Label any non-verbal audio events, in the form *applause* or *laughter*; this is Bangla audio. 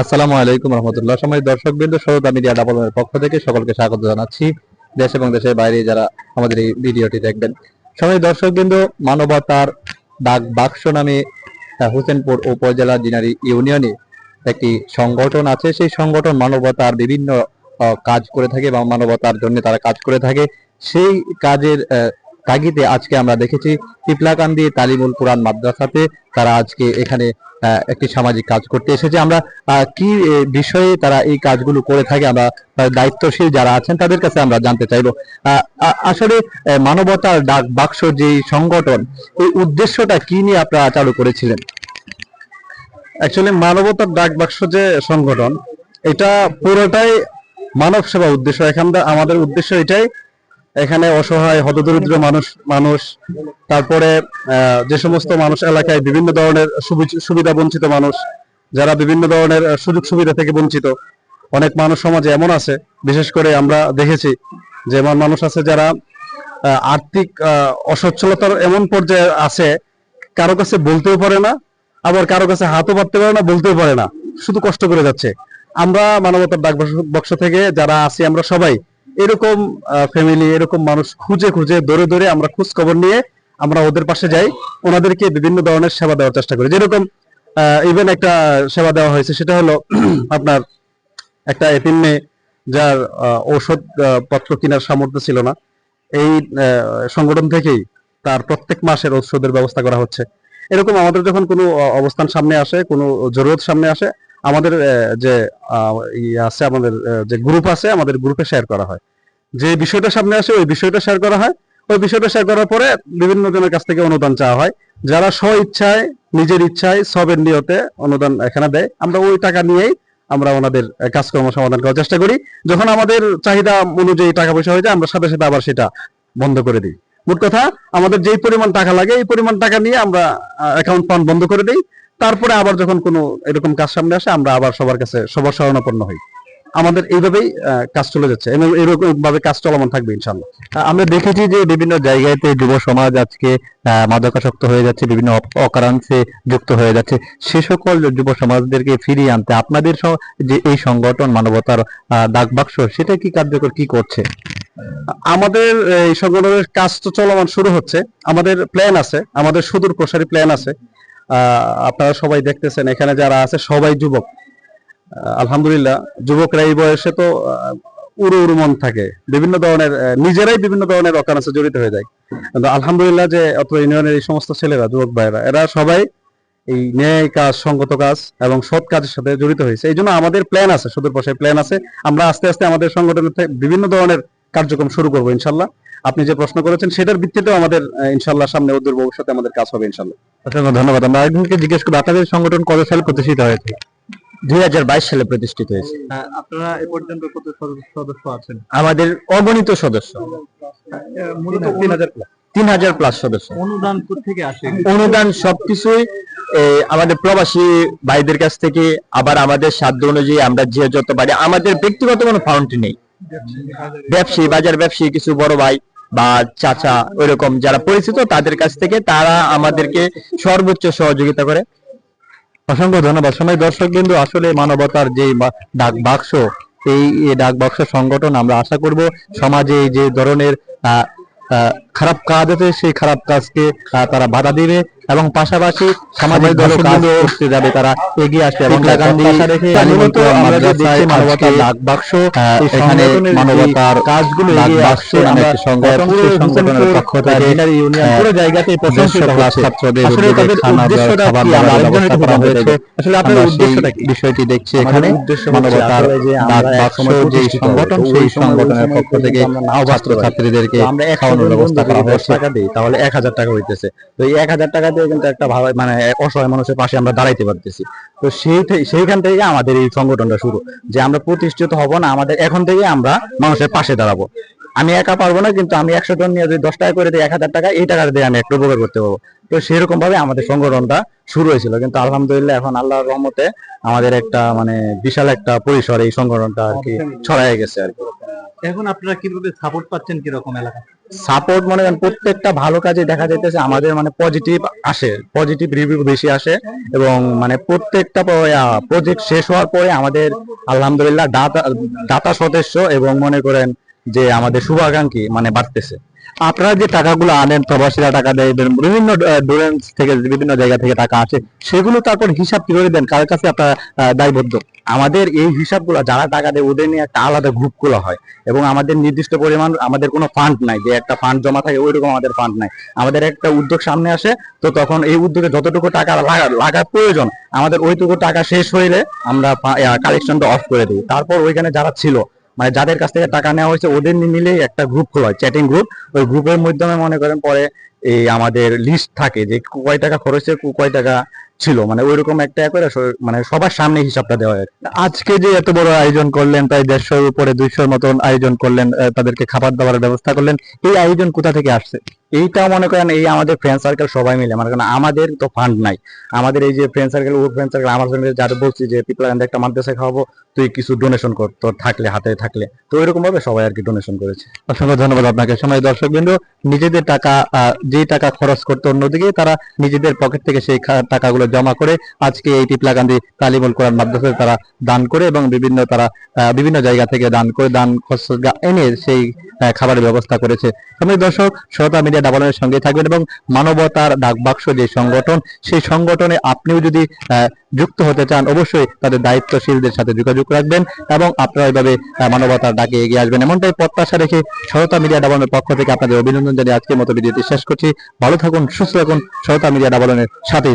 আসসালামু আলাইকুম রহমতুল্লাহ। সময় দর্শক বিন্দু সরদা মিডিয়া ডাবলের পক্ষ থেকে সকলকে স্বাগত জানাচ্ছি। দেশ এবং দেশের বাইরে যারা আমাদের এই ভিডিওটি দেখবেন। সময় দর্শক বিন্দু মানবতার ডাক বাক্স নামে হোসেনপুর উপজেলা জিনারি ইউনিয়নে একটি সংগঠন আছে। সেই সংগঠন মানবতার বিভিন্ন কাজ করে থাকে এবং মানবতার জন্য তারা কাজ করে থাকে। সেই কাজের তাগিদে আজকে আমরা দেখেছি পিপলাকান্দি তালিমুল কোরআন মাদ্রাসাতে তারা আজকে এখানে একটি সামাজিক কাজ করতে এসেছে। আমরা কি বিষয়ে তারা এই কাজগুলো করে থাকে, আমরা দায়িত্বশীল যারা আছেন, তাদের কাছে আমরা জানতে চাইব। আসলে মানবতার ডাক বাক্স যে সংগঠন, এই উদ্দেশ্যটা কি নিয়ে আপনারা চালু করেছিলেন? অ্যাকচুয়ালি মানবতার ডাক বাক্স যে সংগঠন, এটা পুরোটাই মানব সেবা উদ্দেশ্য। এখানটা আমাদের উদ্দেশ্য এটাই এখানে অসহায়, হতদরিদ্র মানুষ মানুষ, তারপরে যে সমস্ত মানুষ এলাকায় বিভিন্ন ধরনের সুবি- সুবিধা বঞ্চিত মানুষ, যারা বিভিন্ন ধরনের সুযোগ সুবিধা থেকে বঞ্চিত। অনেক মানুষ সমাজে এমন আছে, বিশেষ করে আমরা দেখেছি যে মানুষ আছে যারা আর্থিক অসচ্ছলতার এমন পর্যায়ে আছে, কারও কাছে বলতেও পারে না, আবার কারও কাছে হাতও পাততে পারে না, বলতেও পারে না, শুধু কষ্ট করে যাচ্ছে। আমরা মানবতার ডাক বাক্স থেকে যারা আছি, আমরা সবাই এরকম ফ্যামিলি এরকম মানুষ খুঁজে খুঁজে দৌড়ে দৌড়ে আমরা খোঁজ খবর নিয়ে আমরা ওদের পাশে যাই। ওনাদেরকে বিভিন্ন ধরনের সেবা দেওয়ার চেষ্টা করি। যেরকম ইভেন একটা সেবা দেওয়া হয়েছে, সেটা হলো *clears throat* আপনার একটা এতিম মেয়ে যার ঔষধ পত্র কেনার সামর্থ্য ছিল না। এই সংগঠন থেকেই তার প্রত্যেক মাসের ঔষধের ব্যবস্থা করা হচ্ছে। এরকম আমাদের যখন কোনো অবস্থান সামনে আসে, কোনো জরুরত সামনে আসে আমাদের যে আছে আমাদের যে গ্রুপ আছে, আমাদের গ্রুপে শেয়ার করা হয়। যে বিষয়টা সামনে আসে, ওই বিষয়টা শেয়ার করা হয়। ওই বিষয়টা শেয়ার করার পরে বিভিন্ন জনের কাছ থেকে অনুদান চাওয়া হয়। যারা স্ব ইচ্ছায় নিজের ইচ্ছায় সবের নিয়তে অনুদান এখানে দেয়, আমরা ওই টাকা নিয়েই আমরা ওনাদের কাজকর্ম সমাধান করার চেষ্টা করি। যখন আমাদের চাহিদা অনুযায়ী টাকা পয়সা হয়ে যায়, আমরা সাথে সাথে আবার সেটা বন্ধ করে দিই। মোট কথা, আমাদের যেই পরিমাণ টাকা লাগে, এই পরিমাণ টাকা নিয়ে আমরা অ্যাকাউন্ট ফান্ড বন্ধ করে দিই। তারপরে আবার যখন কোনো এরকম কাজ সামনে আসে, আমরা আবার সবার কাছে সবার শরণাপন্ন হই। আমাদের এইভাবেই কাজ চলে যাচ্ছে। এরকম ভাবে কাজ চলমান থাকবে ইনশাল্লাহ আমরা দেখেছি যে বিভিন্ন জায়গাতে যুব সমাজ আজকে মাদকাসক্ত হয়ে যাচ্ছে, বিভিন্ন অকারাংশে যুক্ত হয়ে যাচ্ছে। সে সকল যুব সমাজদেরকে ফিরিয়ে আনতে আপনাদের যে এই সংগঠন, মানবতার ডাক বাক্স সেটা কি কার্যকর, কি করছে? আমাদের, এই সংগঠনের কাজ তো চলমান শুরু হচ্ছে। আমাদের প্ল্যান আছে। আমাদের সুদূর প্রসারী প্ল্যান আছে। আপনারা সবাই দেখতেছেন, এখানে যারা আছে সবাই যুবক। আলহামদুলিল্লাহ, যুবকরা এই বয়সে তো উড়ু উড়ু মন থাকে। বিভিন্ন ধরনের নিজেরাই বিভিন্ন ধরনের অকারেন্সে জড়িত হয়ে যায়। কিন্তু আলহামদুলিল্লাহ যে অত ইউনিয়নের এই সমস্ত ছেলেরা, যুবক ভাইয়েরা, এরা সবাই এই ন্যায় কাজ, সঙ্গত কাজ এবং সৎ কাজের সাথে জড়িত হয়েছে। এই জন্য আমাদের প্ল্যান আছে, সুদূর প্রসারী প্ল্যান আছে। আমরা আস্তে আস্তে আমাদের সংগঠনের বিভিন্ন ধরনের কার্যক্রম শুরু করব, ইনশাল্লাহ। আপনি যে প্রশ্ন করেছেন সেটার ভিত্তিতেও আমাদের ইনশাল্লাহ সামনে অদূর ভবিষ্যতে আমাদের কাজ হবে ইনশাল্লাহ। অসংখ্য ধন্যবাদ। আমরা একজনকে জিজ্ঞেস করব আপনাদের সংগঠন কত সালে প্রতিষ্ঠিত হয়েছে? দুই হাজার বাইশ সালে প্রতিষ্ঠিত হয়েছে। আপনারা এ পর্যন্ত কত সদস্য আছেন? আমাদের অগণিত সদস্য। মূলত তিন হাজার তিন হাজার প্লাস সদস্য। অনুদান থেকে আসে? অনুদান সবকিছুই আমাদের প্রবাসী ভাইদের কাছ থেকে আবার আমাদের সাধ্য অনুযায়ী আমরা যে যত পারি আমাদের ব্যক্তিগত কোনো ফাউন্ড নেই। ব্যবসায়ী বাজার ব্যবসায়ী কিছু বড় ভাই বা চাচা ওইরকম যারা পরিচিত তাদের কাছ থেকে তারা আমাদেরকে সর্বোচ্চ সহযোগিতা করে। অসংখ্য ধন্যবাদ। সময় দর্শক বিন্দু আসলে মানবতার যে ডাক বাক্স এই ডাক বাক্স সংগঠন আমরা আশা করব সমাজে যে ধরনের আহ, খারাপ কাজ আছে সেই খারাপ কাজকে তারা বাধা দিবে এবং পাশাপাশি সামাজিক কাজ করতে যাবে তারা এগিয়ে আসবে। এবং আমরা মানবতার ডাক বাক্স এখানে মানবতার কাজগুলো বাক্স নামে একটি সেই সংগঠনের পক্ষ থেকে, ইউনিয়ন পুরো জায়গাতেই প্রশংসিত ছাত্রদের খানা খাবার ব্যবস্থা করা হয়েছে। আসলে আপনার উদ্দেশ্যটা কি? বিষয়টি দেখছি এখানে। মানবতার ডাক বাক্স যে সংগঠন সেই সংগঠনের পক্ষ থেকে আমরা একশো খাওয়ানোর ব্যবস্থা যদি দশ টাকা দিই তাহলে এক হাজার টাকা হইতেছে। তো এই এক হাজার টাকা দিয়ে কিন্তু একটা ভালো মানে অসহায় মানুষের পাশে আমরা দাঁড়াইতে পারতেছি। তো সেই সেইখান থেকে আমাদের এই সংগঠনটা শুরু যে আমরা প্রতিষ্ঠিত হব না আমাদের এখন থেকে আমরা মানুষের পাশে দাঁড়াবো। আমি একা পারব না কিন্তু আমি একশো জন নিয়ে যদি দশ টাকা করে দিই এক হাজার টাকা এই টাকা দিয়ে আমি একটু উপকার করতে পারব। তো সেরকম ভাবে আমাদের সংগঠনটা শুরু হয়েছিল। কিন্তু আলহামদুলিল্লাহ এখন আল্লাহর রহমতে আমাদের একটা মানে বিশাল একটা পরিসর এই সংগঠনটা আর কি ছড়াই গেছে আর কি। এখন আপনারা কীভাবে সাপোর্ট পাচ্ছেন কীরকম এলাকা সাপোর্ট মনে করেন প্রত্যেকটা ভালো কাজে দেখা যাইতেছে, আমাদের মানে পজিটিভ আসে পজিটিভ রিভিউ বেশি আসে এবং মানে প্রত্যেকটা প্রজেক্ট শেষ হওয়ার পরে আমাদের আলহামদুলিল্লাহ দাতা দাতা সদস্য এবং মনে করেন যে আমাদের শুভাকাঙ্ক্ষী মানে বাড়তেছে। আপনারা যে টাকাগুলো আনেন, প্রবাসীরা টাকা দেয় বিভিন্ন ডোনেন্স থেকে, বিভিন্ন জায়গা থেকে টাকা আসে, সেগুলো তারপর হিসাব কি করে দেন? কার কাছে আপনারা দায়বদ্ধ? আমাদের এই হিসাবগুলো, যারা টাকা দেয়, ওদের নিয়ে একটা আলাদা গ্রুপগুলো হয়। এবং আমাদের নির্দিষ্ট পরিমাণ, আমাদের কোনো ফান্ড নাই, যে একটা ফান্ড জমা থাকে, ওইরকম আমাদের ফান্ড নাই। আমাদের একটা উদ্যোগ সামনে আসে, তো তখন এই উদ্যোগে যতটুকু টাকা লাগা, লাগার প্রয়োজন, আমাদের ওইটুকু টাকা শেষ হইলে আমরা কালেকশনটা অফ করে দিই। তারপর ওইখানে যারা ছিল মানে যাদের কাছ থেকে টাকা নেওয়া হয়েছে, ওদের মিলেই একটা গ্রুপ খোলা হয় চ্যাটিং গ্রুপ ওই গ্রুপের মাধ্যমে মনে করেন পরে এই আমাদের লিস্ট থাকে যে কয় টাকা খরচ কয় টাকা ছিল। মানে ওইরকম একটা করে মানে সবার সামনে হিসাবটা দেওয়া হয় আজকে যে এত বড় আয়োজন করলেন, প্রায় দেড়শোর উপরে, দুইশোর মতন আয়োজন করলেন তাদেরকে খাবার দাবারের ব্যবস্থা করলেন, এই আয়োজন কোথা থেকে আসছে? এইটা মনে করেন এই আমাদের ফ্রেন্ড সার্কেল সবাই মিলে, মনে করেন আমাদের তো ফান্ড নাই। আমাদের এই যে ফ্রেন্ড সার্কেল ওর ফ্রেন্ড সার্কেল আমার সঙ্গে যারা বলছি যে পিপলাগান্ধে একটা মাদ্রাসা খাওয়াবো, তুই কিছু ডোনেশন কর, তোর থাকলে, হাতে থাকলে। তো ওইরকম ভাবে সবাই আর কি ডোনেশন করেছে। অসংখ্য ধন্যবাদ আপনাকে। সময় দর্শক বিন্দু, নিজেদের টাকা যেই টাকা খরচ করতে অন্যদিকে, তারা নিজেদের পকেট থেকে সেই টাকাগুলো জমা করে আজকে এই টিপলাকান্দি তালিমুল কোরআন মাদ্রাসায় তারা দান করে এবং বিভিন্ন তারা বিভিন্ন জায়গা থেকে দান করে, দান খরচ এনে সেই খাবারের ব্যবস্থা করেছে। সময় দর্শক, শ্রোতা মিডিয়া ডাবলের সঙ্গে থাকবেন এবং মানবতার ডাক বাক্স যে সংগঠন, সেই সংগঠনে আপনিও যদি যুক্ত হতে চান, অবশ্যই তাদের দায়িত্বশীলদের সাথে যোগাযোগ রাখবেন এবং আপনারা এইভাবে মানবতার ডাকে এগিয়ে আসবেন। এমনটাই প্রত্যাশা রেখে সরতা মিডিয়া ডাবলনের পক্ষ থেকে আপনাদের অভিনন্দন জানিয়ে আজকের মতো ভিডিওটি শেষ করছি। ভালো থাকুন, সুস্থ থাকুন, সরতা মিডিয়া ডাবলনের সাথে